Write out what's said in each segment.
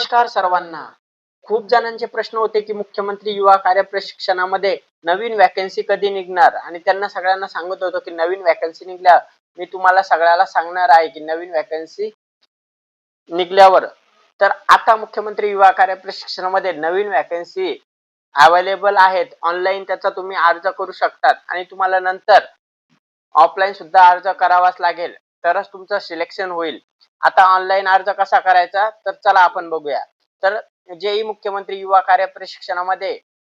नमस्कार सर्वांना. खूप जणांचे प्रश्न होते की मुख्यमंत्री युवा कार्य प्रशिक्षणामध्ये नवीन वॅकन्सी कधी निघणार? आणि त्यांना सगळ्यांना सांगत होतो की नवीन वॅकन्सी निघल्या मी तुम्हाला सगळ्याला सांगणार आहे की नवीन वॅकन्सी निघल्यावर. तर आता मुख्यमंत्री युवा कार्य प्रशिक्षणामध्ये नवीन वॅकन्सी अवेलेबल आहेत. ऑनलाईन त्याचा तुम्ही अर्ज करू शकतात. आणि तुम्हाला नंतर ऑफलाईन सुद्धा अर्ज करावाच लागेल. तरच तुमचं सिलेक्शन होईल. आता ऑनलाईन अर्ज कसा करायचा? तर चला आपण बघूया. तर जेई मुख्यमंत्री युवा कार्य प्रशिक्षणामध्ये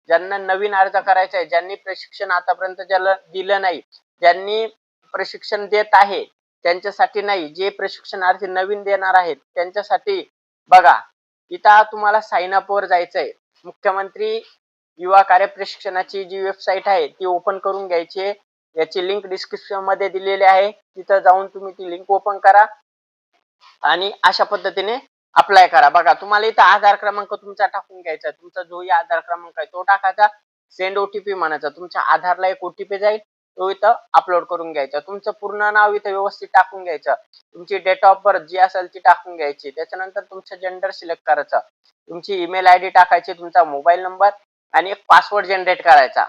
ज्यांना नवीन अर्ज करायचा आहे ज्यांनी प्रशिक्षण आतापर्यंत ज्याला दिलं नाही ज्यांनी प्रशिक्षण देत आहे त्यांच्यासाठी नाही. जे प्रशिक्षणार्थी नवीन देणार आहेत त्यांच्यासाठी बघा इथं तुम्हाला साइन अप वर जायचंय. मुख्यमंत्री युवा कार्य प्रशिक्षणाची जी वेबसाईट आहे ती ओपन करून घ्यायची याची लिंक डिस्क्रिप्शनमध्ये दिलेली आहे. तिथं जाऊन तुम्ही ती लिंक ओपन करा आणि अशा पद्धतीने अप्लाय करा. बघा तुम्हाला इथं आधार क्रमांक तुमचा टाकून घ्यायचा तुमचा जोही आधार क्रमांक आहे तो टाकायचा. सेंड ओटीपी म्हणायचा. तुमच्या आधारला एक ओटीपी जाईल. तो इथं अपलोड करून घ्यायचा. तुमचं पूर्ण नाव इथं व्यवस्थित टाकून घ्यायचं. तुमची डेट ऑफ बर्थ जी असेल ती टाकून घ्यायची. त्याच्यानंतर तुमचं जेंडर सिलेक्ट करायचं. तुमची ईमेल आय डी टाकायची तुमचा मोबाईल नंबर आणि एक पासवर्ड जनरेट करायचा.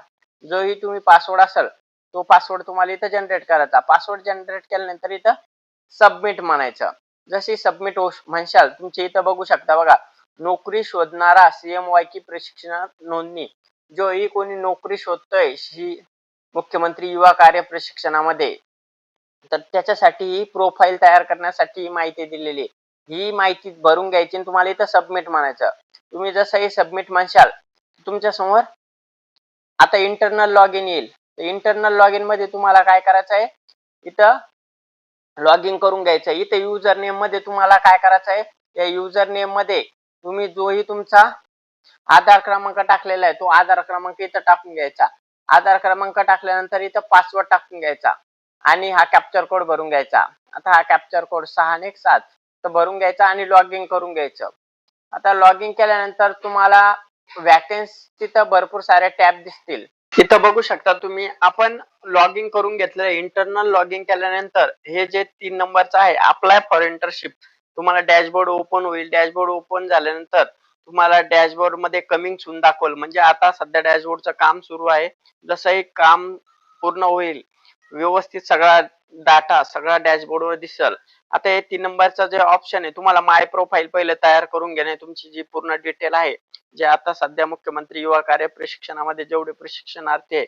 जोही तुम्ही पासवर्ड असेल तो पासवर्ड तुम्हाला इथं जनरेट करायचा. पासवर्ड जनरेट केल्यानंतर इथं सबमिट म्हणायचं. जशी सबमिट म्हणशाल तुमच्या इथं बघू शकता बघा नोकरी शोधणारा सीएम वाय की प्रशिक्षण नोंदणी. जो ही कोणी नोकरी शोधतोय ही मुख्यमंत्री युवा कार्य प्रशिक्षणामध्ये. तर त्याच्यासाठी ही प्रोफाईल तयार करण्यासाठी ही माहिती दिलेली. आहे ही माहिती भरून घ्यायची आणि तुम्हाला इथं सबमिट म्हणायचं. तुम्ही जसं हे सबमिट म्हणशाल तुमच्यासमोर आता इंटरनल लॉग इन येईल. इंटरनल लॉग इनमध्ये तुम्हाला काय करायचं आहे? इथं लॉग इन करून घ्यायचं आहे. इथं युजर नेममध्ये तुम्हाला काय करायचं आहे? या युजर नेममध्ये तुम्ही जोही तुमचा आधार क्रमांक टाकलेला आहे. तो आधार क्रमांक इथं टाकून घ्यायचा. आधार क्रमांक टाकल्यानंतर इथं पासवर्ड टाकून घ्यायचा. आणि हा कॅप्चर कोड भरून घ्यायचा. आता हा कॅप्चर कोड सहा आणि एक सात. तर भरून घ्यायचा आणि लॉग इन करून घ्यायचं. आता लॉग इन केल्यानंतर तुम्हाला वॅकन्सी तिथं भरपूर साऱ्या टॅब दिसतील. इथं बघू शकता तुम्ही आपण लॉग इन करून घेतलं इंटरनल लॉग इन केल्यानंतर हे जे तीन नंबरचं आहे अप्लाय फॉर इंटरशिप तुम्हाला डॅशबोर्ड ओपन होईल. डॅशबोर्ड ओपन झाल्यानंतर तुम्हाला डॅशबोर्डमध्ये कमिंग सून दाखवल. म्हणजे आता सध्या डॅशबोर्डचं काम सुरू आहे. जसंही काम पूर्ण होईल व्यवस्थित सगळा डाटा सगळा डॅशबोर्ड वर दिसल. आता हे तीन नंबरचा जे ऑप्शन आहे तुम्हाला माय प्रोफाईल पहिले तयार करून घेणे तुमची जी पूर्ण डिटेल आहे जे आता सध्या मुख्यमंत्री युवा कार्य प्रशिक्षणामध्ये जेवढे प्रशिक्षणार्थी आहे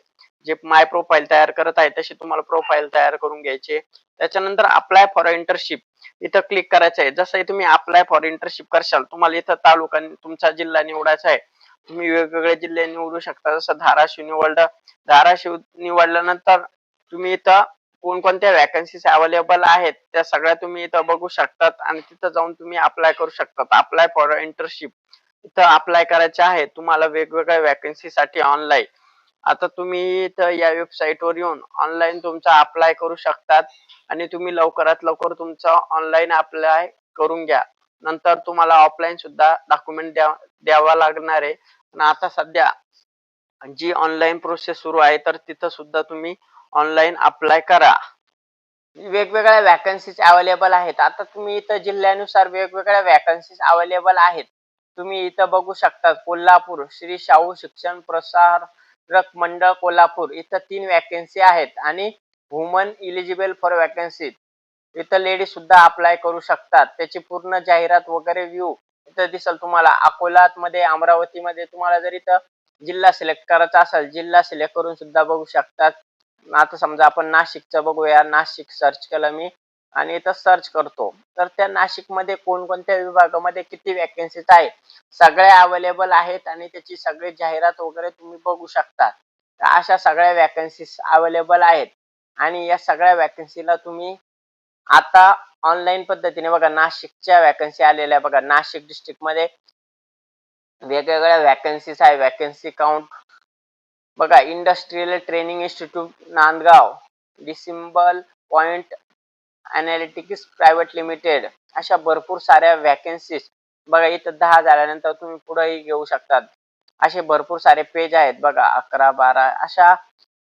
जे माय प्रोफाईल तयार करत आहे तशी तुम्हाला प्रोफाईल तयार करून घ्यायचे. त्याच्यानंतर अप्लाय फॉर इंटर्नशिप इथं क्लिक करायचं आहे. जसं तुम्ही अप्लाय फॉर इंटर्नशिप करशाल तुम्हाला इथं तालुका तुमचा जिल्हा निवडायचा आहे. तुम्ही वेगवेगळे जिल्हे निवडू शकता. जसं धाराशिव निवडलं धाराशिव निवडल्यानंतर तुम्ही इथं कोणकोणत्या वॅकन्सीज अवेलेबल आहेत त्या सगळ्या तुम्ही इथं बघू शकतात आणि तिथं जाऊन तुम्ही अप्लाय करू शकतात. अप्लाय फॉर इंटर्नशिप इथं अप्लाय करायचे आहे तुम्हाला वेगवेगळ्या वॅकन्सी साठी ऑनलाईन आता तुम्ही इथं या वेबसाईटवर येऊन ऑनलाईन तुमचा अप्लाय करू शकतात आणि तुम्ही लवकरात लवकर तुमचा ऑनलाईन अप्लाय करून घ्या. नंतर तुम्हाला ऑफलाईन सुद्धा डॉक्युमेंट द्या द्यावा लागणार आहे. आणि आता सध्या जी ऑनलाईन प्रोसेस सुरू आहे तर तिथं सुद्धा तुम्ही ऑनलाईन अप्लाय करा. वेगवेगळ्या वॅकन्सीज अवेलेबल आहेत. आता तुम्ही इथं जिल्ह्यानुसार वेगवेगळ्या वॅकन्सीज अवेलेबल आहेत. तुम्ही इथं बघू शकता कोल्हापूर श्री शाहू शिक्षण प्रसारक मंडळ कोल्हापूर इथं तीन वॅकन्सी आहेत आणि वुमन इलिजिबल फॉर वॅकन्सी इथं लेडीज सुद्धा अप्लाय करू शकतात. त्याची पूर्ण जाहिरात वगैरे व्ह्यू इथं दिसल तुम्हाला. अकोलात मध्ये अमरावती मध्ये तुम्हाला जर इथं जिल्हा सिलेक्ट करायचा असेल जिल्हा सिलेक्ट करून सुद्धा बघू शकतात. आता समजा आपण नाशिकचं बघूया नाशिक सर्च केलं मी आणि इथं सर्च करतो. तर त्या नाशिकमध्ये कोणकोणत्या विभागामध्ये किती वॅकन्सीज आहेत? सगळ्या अवेलेबल आहेत आणि त्याची सगळी जाहिरात वगैरे तुम्ही बघू शकता. अशा सगळ्या वॅकन्सीज अवेलेबल आहेत. आणि या सगळ्या वॅकन्सीला तुम्ही आता ऑनलाईन पद्धतीने बघा नाशिकच्या वॅकन्सी आलेल्या बघा. नाशिक डिस्ट्रिक्टमध्ये वेगवेगळ्या वॅकन्सीज आहे. वॅकन्सी काउंट बघा industrial training institute Nandgaon डिसिम्बल point analytics private limited अशा भरपूर साऱ्या वॅकन्सीज बघा इथं दहा झाल्यानंतर तुम्ही पुढेही घेऊ शकतात. असे भरपूर सारे पेज आहेत बघा अकरा बारा अशा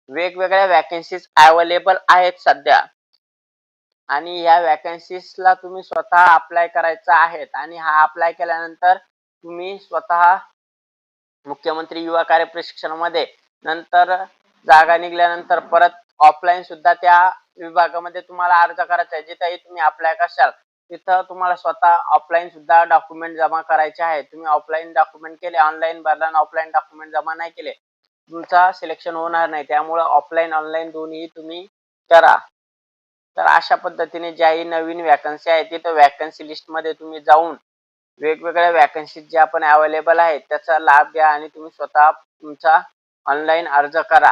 वेगवेगळ्या वॅकन्सीज अवेलेबल आहेत सध्या. आणि ह्या वॅकन्सीजला तुम्ही स्वतः अप्लाय करायचा आहेत आणि हा अप्लाय केल्यानंतर तुम्ही स्वतः मुख्यमंत्री युवा कार्य प्रशिक्षणामध्ये नंतर जागा निघाल्यानंतर परत ऑफलाईन सुद्धा त्या विभागामध्ये तुम्हाला अर्ज करायचा आहे. जिथेही तुम्ही अप्लाय कशाल तिथं तुम्हाला स्वतः ऑफलाईन सुद्धा डॉक्युमेंट जमा करायचे आहे. तुम्ही ऑफलाईन डॉक्युमेंट केले ऑनलाईन भरला ऑफलाईन डॉक्युमेंट जमा नाही केले तुमचा सिलेक्शन होणार नाही. त्यामुळे ऑफलाईन ऑनलाईन दोन्ही तुम्ही करा. तर अशा पद्धतीने ज्याही नवीन वॅकन्सी आहेत तिथं वॅकन्सी लिस्टमध्ये तुम्ही जाऊन वेगवेगळ्या वॅकन्सी ज्या पण अवेलेबल आहेत त्याचा लाभ घ्या आणि तुम्ही स्वतः तुमचा ऑनलाईन अर्ज करा.